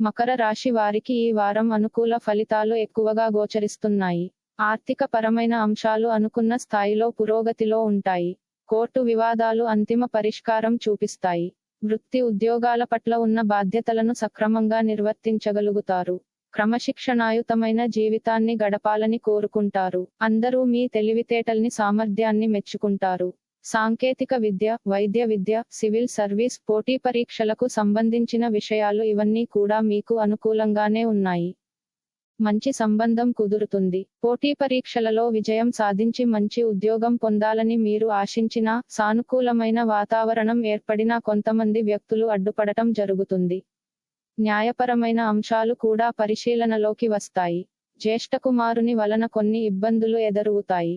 మకర రాశి వారికి ఈ వారం అనుకూల ఫలితాలు ఎక్కువగా గోచరిస్తున్నాయి. ఆర్థిక పరమైన అంశాలు అనుకున్న స్థాయిలో పురోగతిలో ఉంటాయి. కోర్టు వివాదాలు అంతిమ పరిష్కారం చూపిస్తాయి. వృత్తి ఉద్యోగాల పట్ల ఉన్న బాధ్యతలను సక్రమంగా నిర్వర్తించగలుగుతారు. క్రమశిక్షణాయుతమైన జీవితాన్ని గడపాలని కోరుకుంటారు. అందరూ మీ తెలివితేటల్ని సామర్థ్యాన్ని మెచ్చుకుంటారు. సాంకేతిక విద్య వైద్య విద్య సివిల్ సర్వీస్ పోటీ పరీక్షలకు సంబంధించిన విషయాలు ఇవన్నీ కూడా మీకు అనుకూలంగానే ఉన్నాయి. మంచి సంబంధం కుదురుతుంది. పోటీ పరీక్షలలో విజయం సాధించి మంచి ఉద్యోగం పొందాలని మీరు ఆశించినా సానుకూలమైన వాతావరణం ఏర్పడినా కొంతమంది వ్యక్తులు అడ్డుపడటం జరుగుతుంది. న్యాయపరమైన అంశాలు కూడా పరిశీలనలోకి వస్తాయి. జ్యేష్ఠకుమారుని వలన కొన్ని ఇబ్బందులు ఎదురవుతాయి.